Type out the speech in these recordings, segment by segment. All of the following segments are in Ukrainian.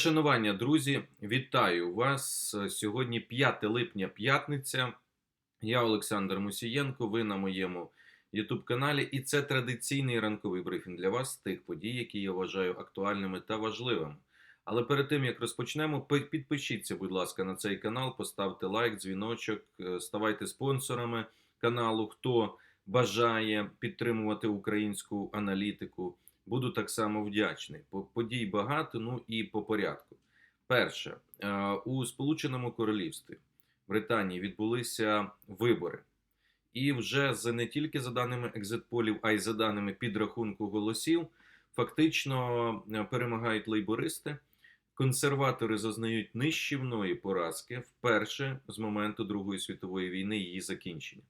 Шанування, друзі, вітаю вас. Сьогодні 5 липня, п'ятниця. Я Олександр Мусієнко. Ви на моєму youtube каналі, і це традиційний ранковий брифінг для вас тих подій, які я вважаю актуальними та важливими. Але перед тим як розпочнемо, підпишіться, будь ласка, на цей канал, поставте лайк, дзвіночок, е, ставайте спонсорами каналу. Хто бажає підтримувати українську аналітику. Буду так само вдячний. По- Подій багато, ну і по порядку. Перше, е, у Сполученому Королівстві Британії відбулися вибори. І вже за не тільки за даними екзитполів, а й за даними підрахунку голосів, фактично е, перемагають лейбористи. Консерватори зазнають нищівної поразки вперше з моменту Другої світової війни її закінчення.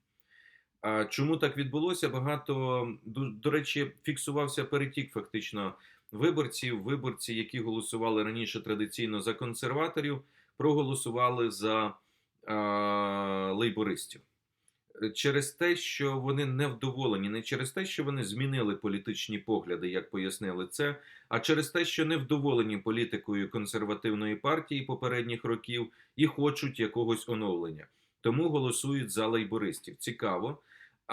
А чому так відбулося? Багато до, речі, фіксувався перетік фактично виборців. Виборці, які голосували раніше традиційно за консерваторів, проголосували за а, лейбористів. Через те, що вони не вдоволені, не через те, що вони змінили політичні погляди, як пояснили це, а через те, що не вдоволені політикою консервативної партії попередніх років і хочуть якогось оновлення. Тому голосують за лейбористів. Цікаво.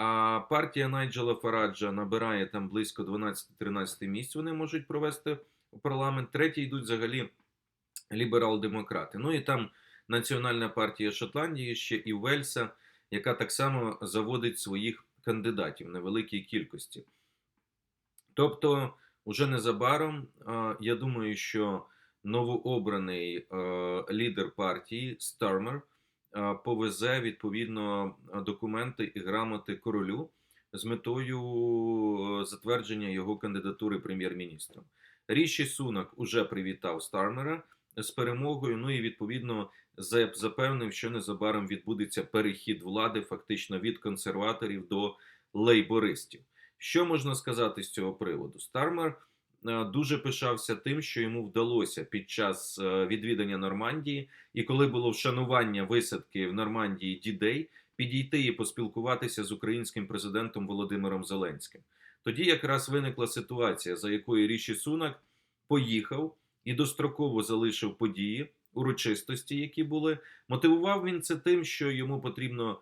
А партія Найджела Фараджа набирає там близько 12-13 місць. Вони можуть провести у парламент. Треті йдуть взагалі ліберал-демократи. Ну і там Національна партія Шотландії ще і Вельса, яка так само заводить своїх кандидатів в невеликій кількості. Тобто, уже незабаром, я думаю, що новообраний лідер партії Стармер повезе відповідно документи і грамоти королю з метою е, затвердження його кандидатури прем'єр-міністром. Ріші Сунак уже привітав Стармера з перемогою. Ну і відповідно запевнив, що незабаром відбудеться перехід влади фактично від консерваторів до лейбористів. Що можна сказати з цього приводу? Стармер е, дуже пишався тим, що йому вдалося під час е, відвідання Нормандії, і коли було вшанування висадки в Нормандії Дідей, підійти і поспілкуватися з українським президентом Володимиром Зеленським. Тоді якраз виникла ситуація, за якою Ріші Сунак поїхав і достроково залишив події, урочистості, які були. Мотивував він це тим, що йому потрібно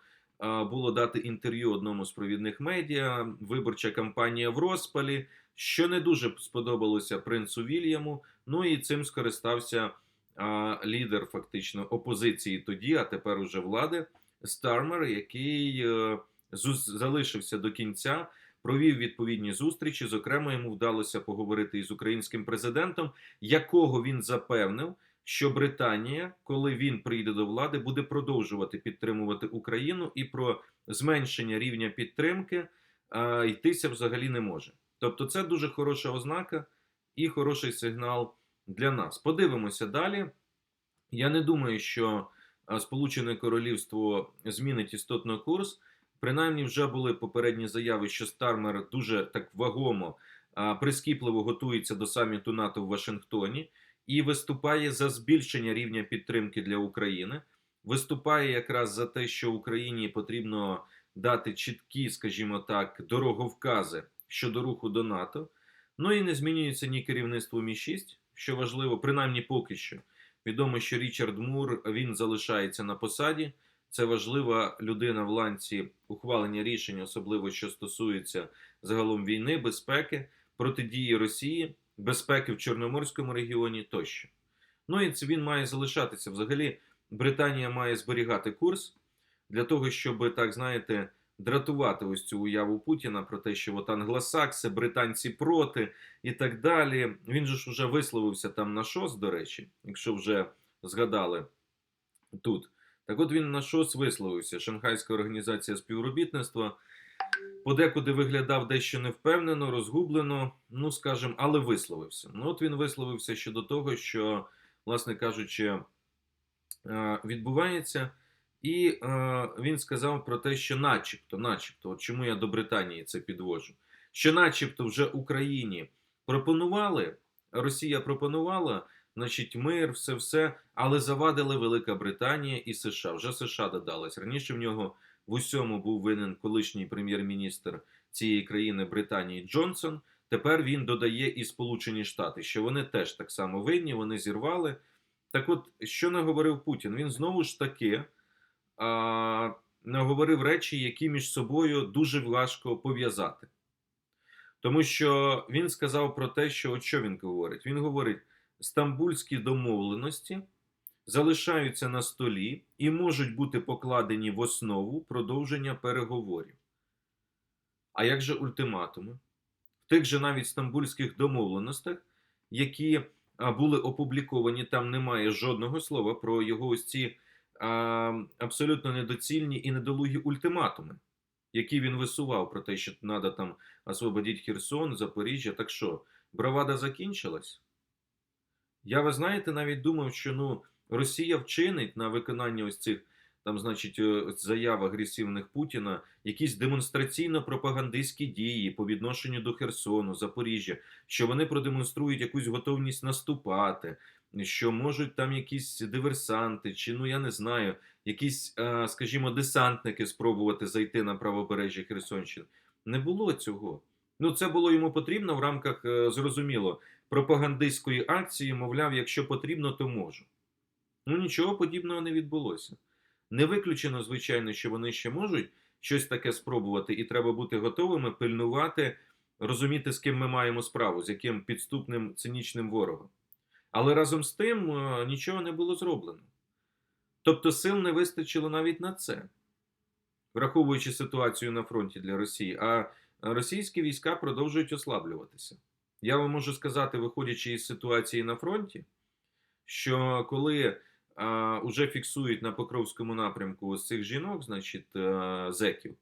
було дати інтерв'ю одному з провідних медіа, виборча кампанія в розпалі, що не дуже сподобалося принцу Вільяму. Ну і цим скористався а, лідер фактично опозиції тоді, а тепер уже влади Стармер, який е, зус- залишився до кінця. Провів відповідні зустрічі. Зокрема, йому вдалося поговорити із українським президентом, якого він запевнив, що Британія, коли він прийде до влади, буде продовжувати підтримувати Україну і про зменшення рівня підтримки а, йтися взагалі не може. Тобто, це дуже хороша ознака і хороший сигнал для нас. Подивимося далі. Я не думаю, що Сполучене Королівство змінить істотно курс. Принаймні, вже були попередні заяви, що Стармер дуже так вагомо, прискіпливо готується до саміту НАТО в Вашингтоні і виступає за збільшення рівня підтримки для України. Виступає якраз за те, що Україні потрібно дати чіткі, скажімо так, дороговкази щодо руху до НАТО. Ну і не змінюється ні керівництво Мі 6 що важливо, принаймні поки що. Відомо, що Річард Мур він залишається на посаді. Це важлива людина в ланці ухвалення рішень, особливо що стосується загалом війни, безпеки, протидії Росії, безпеки в Чорноморському регіоні тощо. Ну і це він має залишатися. Взагалі, Британія має зберігати курс для того, щоб, так знаєте, дратувати ось цю уяву Путіна про те, що от англосакси, британці проти і так далі. Він же ж вже висловився там на ШОС, до речі, якщо вже згадали тут. Так от він на ШОС висловився. Шанхайська організація співробітництва подекуди виглядав дещо невпевнено, розгублено, ну скажімо, але висловився. Ну от він висловився щодо того, що, власне кажучи, е, відбувається. І е, він сказав про те, що начебто, начебто, от чому я до Британії це підвожу, що начебто вже Україні пропонували, Росія пропонувала, значить, мир, все все, але завадили Велика Британія і США. Вже США додалась. Раніше в нього в усьому був винен колишній прем'єр-міністр цієї країни Британії Джонсон. тепер він додає і Сполучені Штати, що вони теж так само винні, вони зірвали. Так от, що не говорив Путін? Він знову ж таки а, наговорив речі, які між собою дуже важко пов'язати. Тому що він сказав про те, що от що він говорить? Він говорить, стамбульські домовленості залишаються на столі і можуть бути покладені в основу продовження переговорів. А як же ультиматуми? В тих же навіть стамбульських домовленостях, які були опубліковані, там немає жодного слова про його ось ці абсолютно недоцільні і недолугі ультиматуми, які він висував про те, що треба там освободити Херсон, Запоріжжя. Так що, бравада закінчилась? Я, ви знаєте, навіть думав, що ну, Росія вчинить на виконання ось цих там, значить, е, заяв агресивних Путіна якісь демонстраційно-пропагандистські дії по відношенню до Херсону, Запоріжжя, що вони продемонструють якусь готовність наступати, що можуть там якісь диверсанти, чи ну я не знаю, якісь, е, скажімо, десантники спробувати зайти на правобережжя Херсонщини. Не було цього. Ну, це було йому потрібно в рамках, е, зрозуміло, пропагандистської акції, мовляв, якщо потрібно, то можу. Ну, нічого подібного не відбулося. Не виключено, звичайно, що вони ще можуть щось таке спробувати, і треба бути готовими пильнувати, розуміти, з ким ми маємо справу, з яким підступним цинічним ворогом. Але разом з тим е, нічого не було зроблено. Тобто сил не вистачило навіть на це, враховуючи ситуацію на фронті для Росії. А російські війська продовжують ослаблюватися. Я вам можу сказати, виходячи із ситуації на фронті, що коли а, уже фіксують на Покровському напрямку ось цих жінок, значить, а, зеків,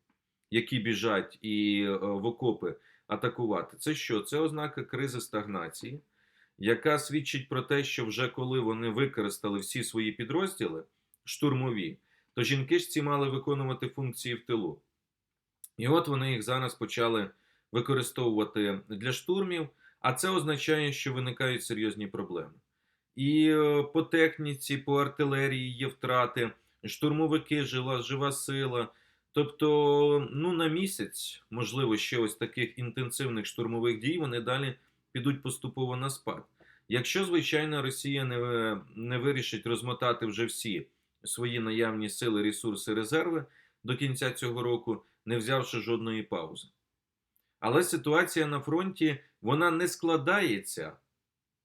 які біжать і а, в окопи атакувати, це що? Це ознака кризи стагнації, яка свідчить про те, що вже коли вони використали всі свої підрозділи штурмові, то жінки ж ці мали виконувати функції в тилу. І от вони їх зараз почали використовувати для штурмів, а це означає, що виникають серйозні проблеми. І е, по техніці, по артилерії є втрати, штурмовики, жила, жива сила. Тобто, ну на місяць, можливо, ще ось таких інтенсивних штурмових дій, вони далі підуть поступово на спад. Якщо, звичайно, Росія не, не вирішить розмотати вже всі свої наявні сили, ресурси, резерви до кінця цього року, не взявши жодної паузи. Але ситуація на фронті вона не складається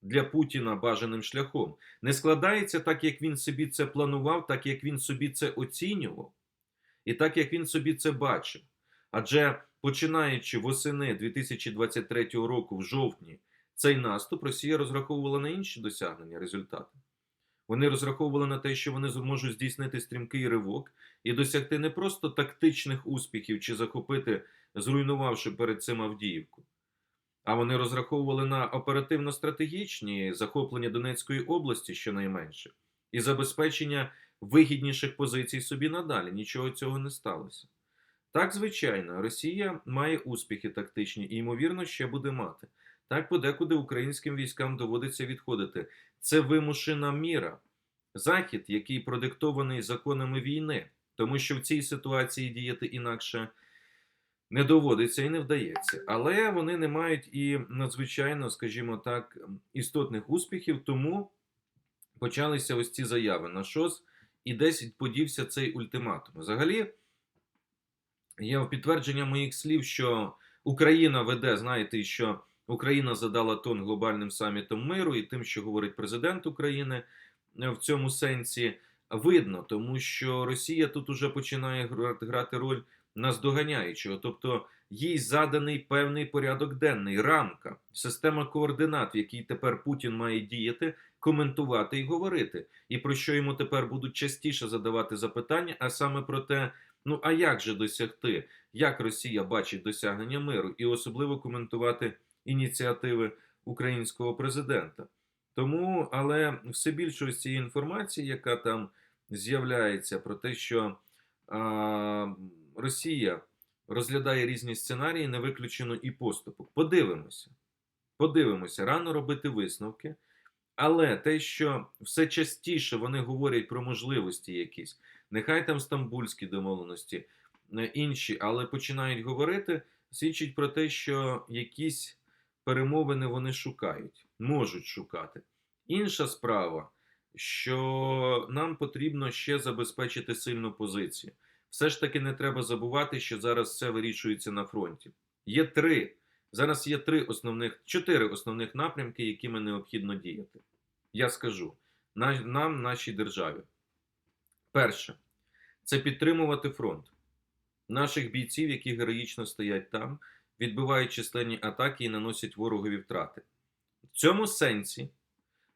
для Путіна бажаним шляхом. Не складається так, як він собі це планував, так як він собі це оцінював, і так як він собі це бачив. Адже починаючи восени 2023 року, в жовтні, цей наступ Росія розраховувала на інші досягнення результати. Вони розраховували на те, що вони зможуть здійснити стрімкий ривок і досягти не просто тактичних успіхів чи захопити, зруйнувавши перед цим Авдіївку, а вони розраховували на оперативно-стратегічні захоплення Донецької області щонайменше, і забезпечення вигідніших позицій собі надалі. Нічого цього не сталося. Так, звичайно, Росія має успіхи тактичні і, ймовірно, ще буде мати. Так, подекуди українським військам доводиться відходити. Це вимушена міра. Захід, який продиктований законами війни, тому що в цій ситуації діяти інакше не доводиться і не вдається. Але вони не мають і надзвичайно, скажімо так, істотних успіхів, тому почалися ось ці заяви на щось, і десь подівся цей ультиматум. Взагалі, є підтвердження моїх слів, що Україна веде, знаєте, що Україна задала тон глобальним самітом миру і тим, що говорить президент України в цьому сенсі, видно, тому що Росія тут уже починає грати роль наздоганяючого, тобто їй заданий певний порядок денний, рамка, система координат, в якій тепер Путін має діяти, коментувати і говорити. І про що йому тепер будуть частіше задавати запитання, а саме про те, ну а як же досягти, як Росія бачить досягнення миру, і особливо коментувати ініціативи українського президента. Тому, але все більше ось цієї інформації, яка там з'являється про те, що а, Росія розглядає різні сценарії, не виключено і поступок. Подивимося. Подивимося, рано робити висновки. Але те, що все частіше вони говорять про можливості якісь, нехай там стамбульські домовленості, інші, але починають говорити, свідчить про те, що якісь перемовини вони шукають, можуть шукати. Інша справа, що нам потрібно ще забезпечити сильну позицію. Все ж таки не треба забувати, що зараз все вирішується на фронті. Є три. Зараз є три основних, чотири основних напрямки, якими необхідно діяти. Я скажу нам, нашій державі. Перше, це підтримувати фронт наших бійців, які героїчно стоять там, відбивають численні атаки і наносять ворогові втрати. В цьому сенсі,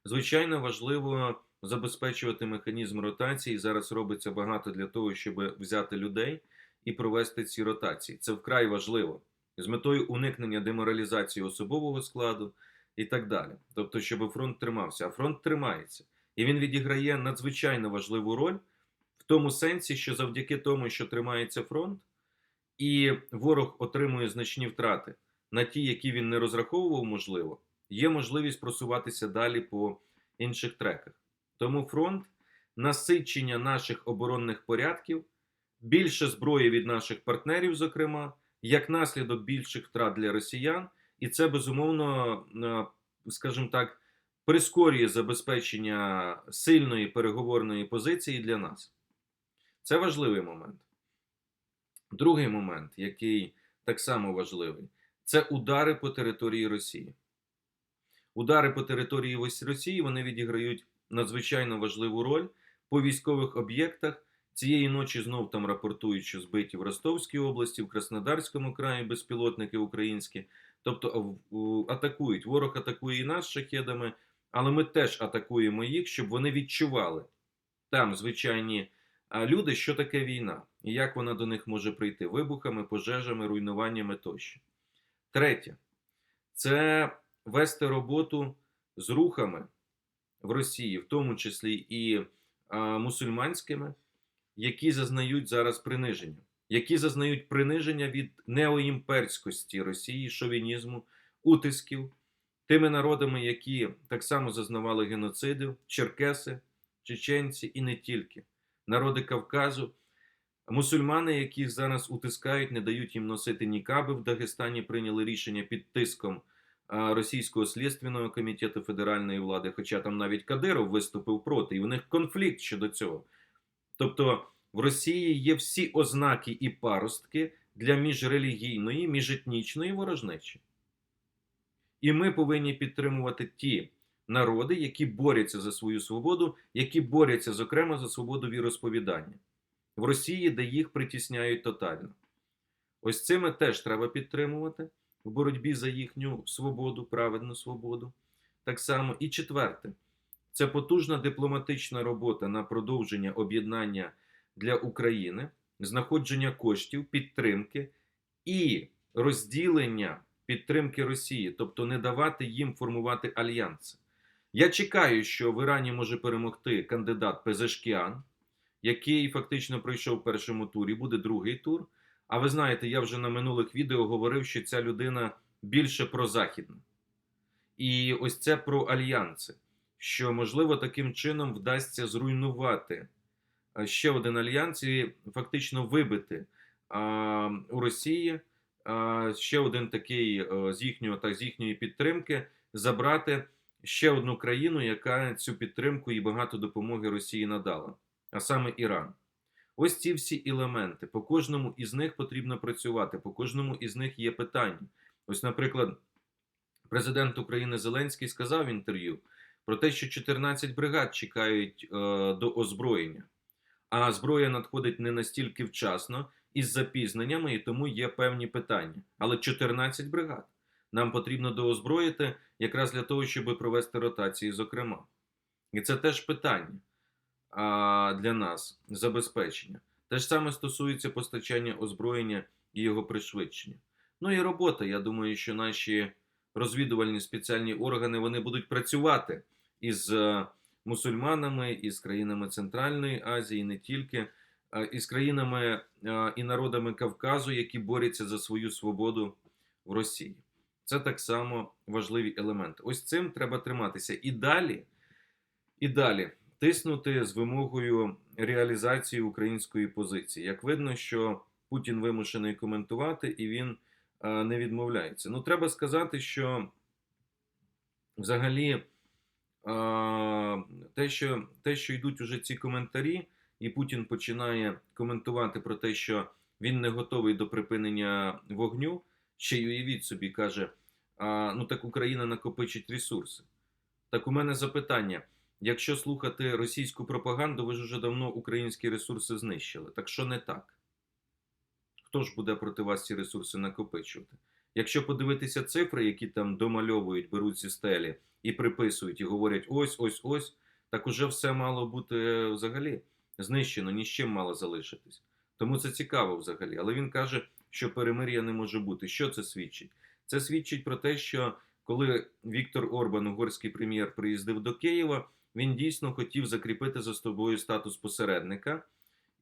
звичайно, важливо забезпечувати механізм ротації. Зараз робиться багато для того, щоб взяти людей і провести ці ротації. Це вкрай важливо з метою уникнення деморалізації особового складу і так далі. Тобто, щоб фронт тримався. А фронт тримається. І він відіграє надзвичайно важливу роль в тому сенсі, що завдяки тому, що тримається фронт, і ворог отримує значні втрати на ті, які він не розраховував, можливо, є можливість просуватися далі по інших треках. Тому фронт, насичення наших оборонних порядків, більше зброї від наших партнерів, зокрема, як наслідок більших втрат для росіян, і це безумовно, е, скажімо так, прискорює забезпечення сильної переговорної позиції для нас. Це важливий момент. Другий момент, який так само важливий, це удари по території Росії. Удари по території Росії вони відіграють надзвичайно важливу роль по військових об'єктах. Цієї ночі знов там рапортують, що збиті в Ростовській області, в Краснодарському краї безпілотники українські. Тобто атакують. Ворог атакує і нас шахедами, але ми теж атакуємо їх, щоб вони відчували там звичайні люди, що таке війна, і як вона до них може прийти? Вибухами, пожежами, руйнуваннями тощо. Третє. Це вести роботу з рухами в Росії, в тому числі і а, мусульманськими, які зазнають зараз приниження, які зазнають приниження від неоімперськості Росії, шовінізму, утисків, тими народами, які так само зазнавали геноцидів, черкеси, чеченці і не тільки, народи Кавказу, мусульмани, яких зараз утискають, не дають їм носити нікаби. В Дагестані прийняли рішення під тиском Російського слідственного комітету федеральної влади, хоча там навіть Кадиров виступив проти, і у них конфлікт щодо цього. Тобто в Росії є всі ознаки і паростки для міжрелігійної, міжетнічної ворожнечі. І ми повинні підтримувати ті народи, які борються за свою свободу, які борються, зокрема, за свободу віросповідання в Росії, де їх притісняють тотально. Ось цими теж треба підтримувати в боротьбі за їхню свободу, праведну свободу. Так само. І четверте, це потужна дипломатична робота на продовження об'єднання для України, знаходження коштів, підтримки і розділення підтримки Росії, тобто не давати їм формувати альянси. Я чекаю, що в Ірані може перемогти кандидат Пезешкіан, який фактично пройшов в першому турі, буде другий тур. А ви знаєте, я вже на минулих відео говорив, що ця людина більше прозахідна. І ось це про альянси, що можливо таким чином вдасться зруйнувати ще один альянс і фактично вибити а, у Росії а, ще один такий а, з їхнього та з їхньої підтримки забрати ще одну країну, яка цю підтримку і багато допомоги Росії надала, а саме Іран. Ось ці всі елементи. По кожному із них потрібно працювати, по кожному із них є питання. Ось, наприклад, президент України Зеленський сказав в інтерв'ю про те, що 14 бригад чекають е, до озброєння, а зброя надходить не настільки вчасно із запізненнями, і тому є певні питання. Але 14 бригад нам потрібно доозброїти якраз для того, щоб провести ротації, зокрема. І це теж питання а, для нас забезпечення. Те ж саме стосується постачання озброєння і його пришвидшення. Ну і робота. Я думаю, що наші розвідувальні спеціальні органи вони будуть працювати із е, мусульманами, із країнами Центральної Азії, не тільки, із країнами е, і народами Кавказу, які борються за свою свободу в Росії. Це так само важливі елементи. Ось цим треба триматися. І далі, і далі тиснути з вимогою реалізації української позиції. Як видно, що Путін вимушений коментувати, і він е, не відмовляється. Ну, треба сказати, що взагалі е, те, що, те, що йдуть уже ці коментарі, і Путін починає коментувати про те, що він не готовий до припинення вогню, ще й уявіть собі, каже: а, ну так Україна накопичить ресурси. Так у мене запитання: якщо слухати російську пропаганду, ви ж уже давно українські ресурси знищили. Так що не так? Хто ж буде проти вас ці ресурси накопичувати? Якщо подивитися цифри, які там домальовують, беруть зі стелі і приписують, і говорять ось, ось, ось, так уже все мало бути е, взагалі знищено, ні з чим мало залишитись. Тому це цікаво взагалі. Але він каже, що перемир'я не може бути. Що це свідчить? Це свідчить про те, що коли Віктор Орбан, угорський прем'єр, приїздив до Києва, він дійсно хотів закріпити за собою статус посередника.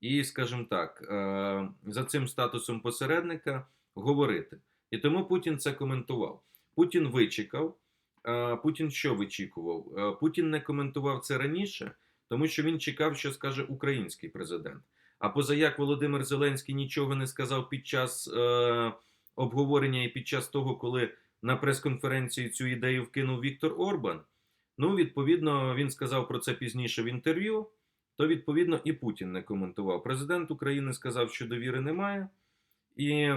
І, скажімо так, е, за цим статусом посередника говорити. І тому Путін це коментував. Путін вичекав. Е, Путін що вичікував? Е, Путін не коментував це раніше, тому що він чекав, що скаже український президент. А позаяк Володимир Зеленський нічого не сказав під час е, обговорення і під час того, коли на прес-конференції цю ідею вкинув Віктор Орбан. Ну, відповідно, він сказав про це пізніше в інтерв'ю. То, відповідно, і Путін не коментував. Президент України сказав, що довіри немає, і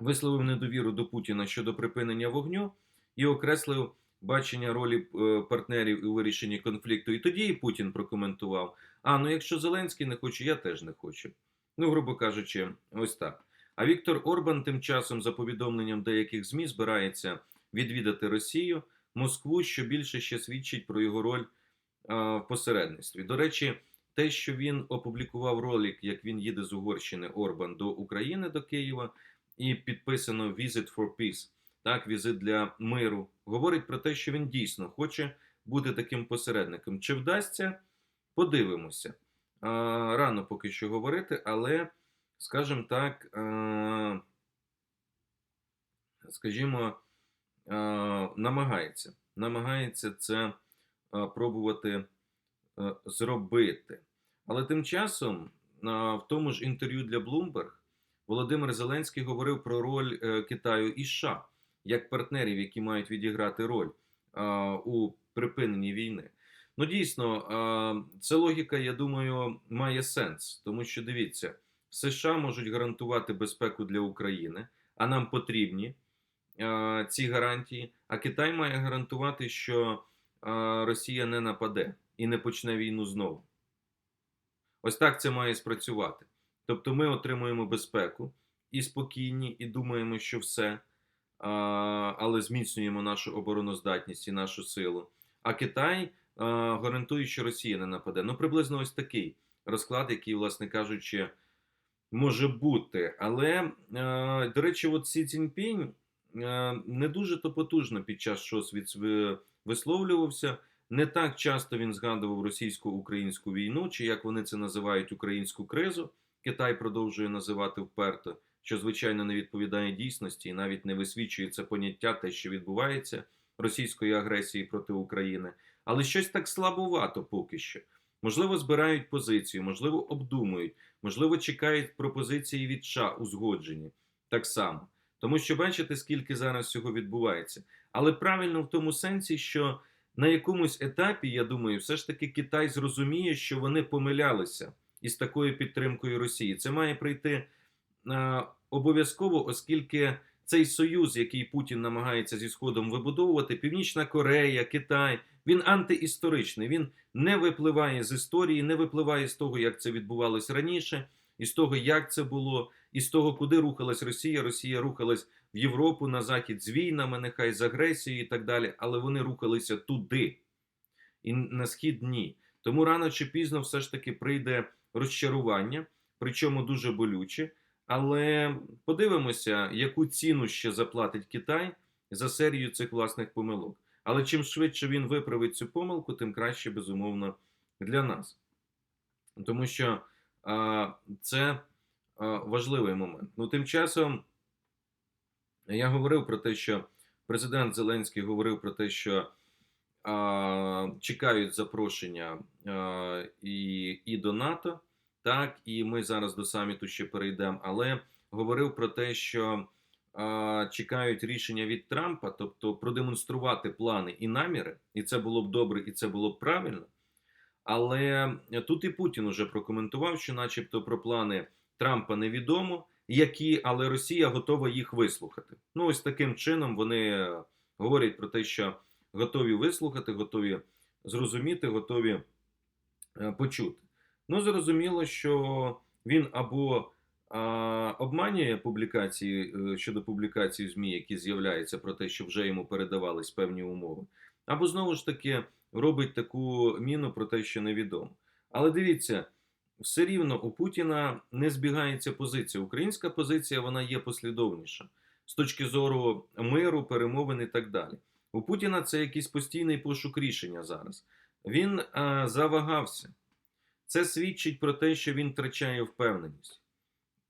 висловив недовіру до Путіна щодо припинення вогню і окреслив бачення ролі е, партнерів у вирішенні конфлікту. І тоді і Путін прокоментував: а ну якщо Зеленський не хоче, я теж не хочу. Ну, грубо кажучи, ось так. А Віктор Орбан тим часом, за повідомленням деяких ЗМІ, збирається відвідати Росію, Москву, що більше ще свідчить про його роль а, в посередництві. До речі, те, що він опублікував ролик, як він їде з Угорщини Орбан до України, до Києва, і підписано Visit for Peace, так, візит для миру, говорить про те, що він дійсно хоче бути таким посередником. Чи вдасться? Подивимося. Рано поки що говорити, але, скажімо так, скажімо, намагається. Намагається це пробувати зробити. Але тим часом, в тому ж інтерв'ю для Bloomberg, Володимир Зеленський говорив про роль е, Китаю і США як партнерів, які мають відіграти роль у припиненні війни. Ну, дійсно, це логіка, я думаю, має сенс, тому що дивіться, США можуть гарантувати безпеку для України, а нам потрібні ці гарантії. А Китай має гарантувати, що Росія не нападе і не почне війну знову. Ось так це має спрацювати. Тобто ми отримуємо безпеку і спокійні, і думаємо, що все, але зміцнюємо нашу обороноздатність і нашу силу. А Китай а, гарантує, що Росія не нападе. Ну, приблизно ось такий розклад, який, власне кажучи, може бути. Але, до речі, от Сі Ціньпінь не дуже то потужно під час щось висловлювався. Не так часто він згадував російсько-українську війну, чи як вони це називають українську кризу. Китай продовжує називати вперто, що звичайно не відповідає дійсності і навіть не висвічує це поняття, те, що відбувається російської агресії проти України. Але щось так слабувато поки що. Можливо, збирають позицію, можливо, обдумують, можливо, чекають пропозиції від США узгоджені так само. Тому що бачите, скільки зараз цього відбувається. Але правильно в тому сенсі, що на якомусь етапі, я думаю, все ж таки Китай зрозуміє, що вони помилялися із такою підтримкою Росії. Це має прийти е, обов'язково, оскільки цей союз, який Путін намагається зі Сходом вибудовувати, Північна Корея, Китай, він антиісторичний. Він не випливає з історії, не випливає з того, як це відбувалось раніше, із того, як це було, і з того, куди рухалась Росія. Росія рухалась в Європу на захід з війнами, нехай з агресією і так далі, але вони рухалися туди. І на схід ні. Тому рано чи пізно все ж таки прийде розчарування, причому дуже болюче. Але подивимося, яку ціну ще заплатить Китай за серію цих власних помилок. Але чим швидше він виправить цю помилку, тим краще, безумовно, для нас. Тому що а, це а, важливий момент. Ну, тим часом я говорив про те, що президент Зеленський говорив про те, що а, чекають запрошення а, і, і до НАТО, так, і ми зараз до саміту ще перейдемо. Але говорив про те, що чекають рішення від Трампа, тобто продемонструвати плани і наміри, і це було б добре, і це було б правильно. Але тут і Путін уже прокоментував, що, начебто, про плани Трампа невідомо, які, але Росія готова їх вислухати. Ну, ось таким чином вони говорять про те, що готові вислухати, готові зрозуміти, готові е, почути. Ну, зрозуміло, що він або обманює публікації е, щодо публікацій ЗМІ, які з'являються про те, що вже йому передавались певні умови, або знову ж таки робить таку міну про те, що невідомо. Але дивіться, все рівно у Путіна не збігається позиція. Українська позиція вона є послідовніша з точки зору миру, перемовин і так далі. У Путіна це якийсь постійний пошук рішення зараз. Він а, завагався. Це свідчить про те, що він втрачає впевненість.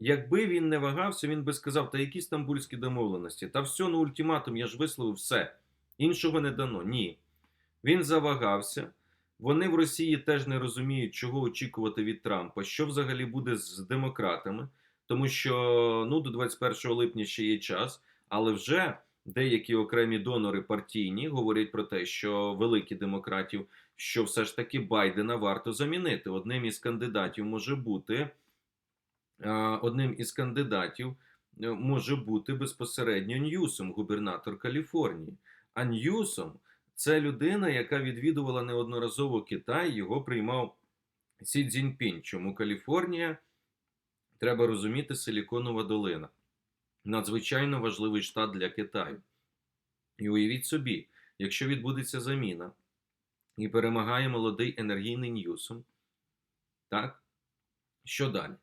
Якби він не вагався, він би сказав, та які стамбульські домовленості, та все, ну ультиматум, я ж висловив все. Іншого не дано. Ні. Він завагався. Вони в Росії теж не розуміють, чого очікувати від Трампа, що взагалі буде з демократами, тому що ну, до 21 липня ще є час, але вже деякі окремі донори партійні говорять про те, що великі демократів, що все ж таки Байдена варто замінити. Одним із кандидатів може бути одним із кандидатів е, може бути безпосередньо Ньюсом, губернатор Каліфорнії. А Ньюсом це людина, яка відвідувала неодноразово Китай, його приймав Сі Цзіньпінь. Чому Каліфорнія? Треба розуміти Силіконова долина. Надзвичайно важливий штат для Китаю. І уявіть собі, якщо відбудеться заміна і перемагає молодий енергійний Ньюсом, так? Що далі?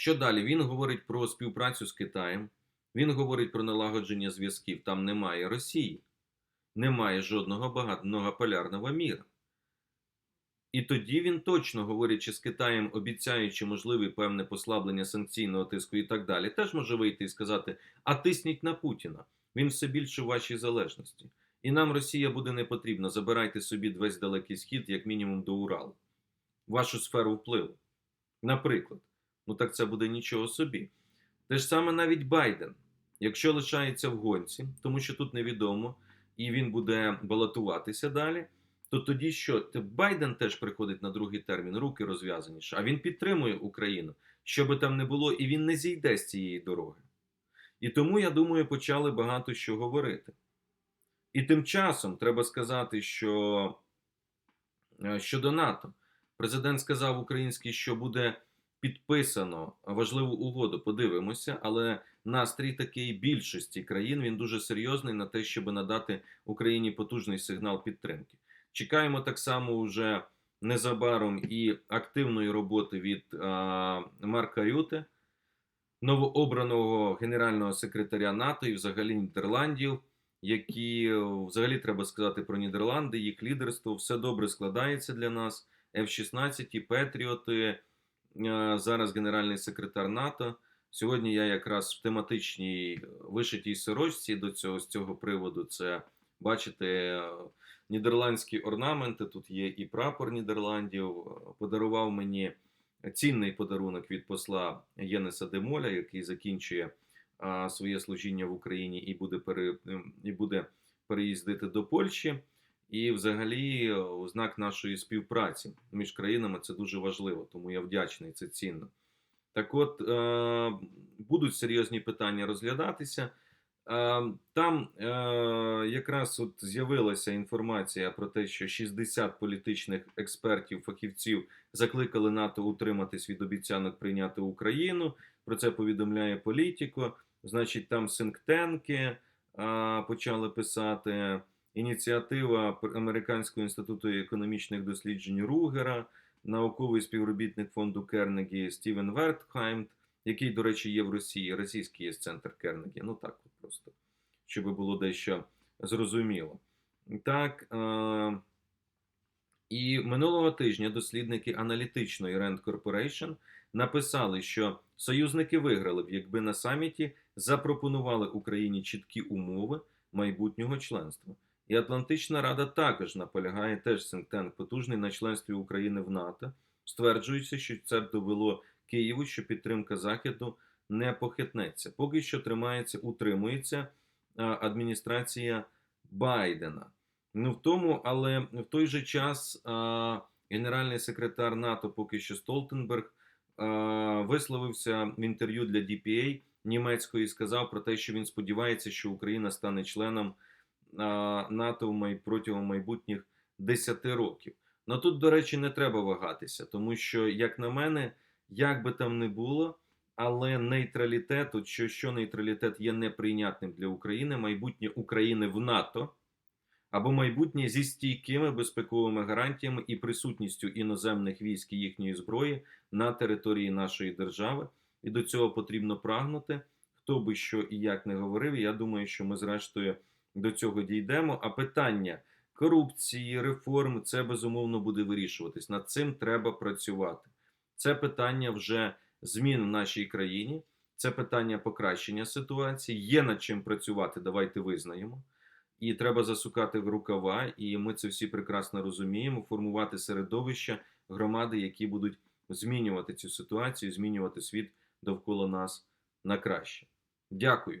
Що далі? Він говорить про співпрацю з Китаєм, він говорить про налагодження зв'язків. Там немає Росії, немає жодного багатополярного міра. І тоді він точно, говорячи з Китаєм, обіцяючи можливе певне послаблення санкційного тиску і так далі, теж може вийти і сказати: а тисніть на Путіна. Він все більше у вашій залежності. І нам Росія буде не потрібна. Забирайте собі весь далекий схід, як мінімум, до Уралу, вашу сферу впливу. Наприклад. Ну так це буде нічого собі. Те ж саме навіть Байден, якщо лишається в гонці, тому що тут невідомо, і він буде балотуватися далі, то тоді що? Байден теж приходить на другий термін, руки розв'язаніше, а він підтримує Україну, що би там не було, і він не зійде з цієї дороги. І тому, я думаю, почали багато що говорити. І тим часом треба сказати, що е, щодо НАТО, президент сказав український, що буде підписано важливу угоду. Подивимося, але настрій такий більшості країн він дуже серйозний на те, щоб надати Україні потужний сигнал підтримки. Чекаємо так само вже незабаром і активної роботи від а, Марка Рюте, новообраного генерального секретаря НАТО і взагалі Нідерландів. Які взагалі треба сказати про Нідерланди, їх лідерство все добре складається для нас. F-16, Петріоти, зараз генеральний секретар НАТО. Сьогодні я якраз в тематичній вишитій сорочці до цього з цього приводу. Це бачите е, нідерландські орнаменти. Тут є і прапор Нідерландів. Подарував мені цінний подарунок від посла Єнеса Демоля, який закінчує своє служіння в Україні і буде пере, і буде переїздити до Польщі. І, взагалі, знак нашої співпраці між країнами це дуже важливо, тому я вдячний, це цінно. Так от, е, будуть серйозні питання розглядатися. Е, там е, якраз от з'явилася інформація про те, що 60 політичних експертів, фахівців закликали НАТО утриматись від обіцянок прийняти Україну. Про це повідомляє політико. Значить, там синктенки е, почали писати ініціатива Американського інституту економічних досліджень Ругера, науковий співробітник фонду Кернегі Стівен Вертхайм, який, до речі, є в Росії. Російський є центр Кернегі. Ну так просто, щоб було дещо зрозуміло. Так. Е і минулого тижня дослідники аналітичної Rand Corporation написали, що союзники виграли б, якби на саміті запропонували Україні чіткі умови майбутнього членства. І Атлантична Рада також наполягає теж синктенк потужний на членстві України в НАТО, стверджуючи, що це довело Києву, що підтримка Заходу не похитнеться. Поки що тримається, утримується адміністрація Байдена. Ну в тому, але в той же час а, генеральний секретар НАТО, поки що Столтенберг, а, висловився в інтерв'ю для DPA німецької і сказав про те, що він сподівається, що Україна стане членом НАТО протягом майбутніх 10 років. Ну тут, до речі, не треба вагатися, тому що, як на мене, як би там не було, але нейтралітет, от що, що нейтралітет є неприйнятним для України, майбутнє України в НАТО або майбутнє зі стійкими безпековими гарантіями і присутністю іноземних військ і їхньої зброї на території нашої держави. І до цього потрібно прагнути. Хто би що і як не говорив, я думаю, що ми зрештою до цього дійдемо. А питання корупції, реформ це безумовно буде вирішуватись. Над цим треба працювати. Це питання вже змін в нашій країні, це питання покращення ситуації. Є над чим працювати. Давайте визнаємо. І треба засукати в рукава, і ми це всі прекрасно розуміємо. Формувати середовища громади, які будуть змінювати цю ситуацію, змінювати світ довкола нас на краще. Дякую,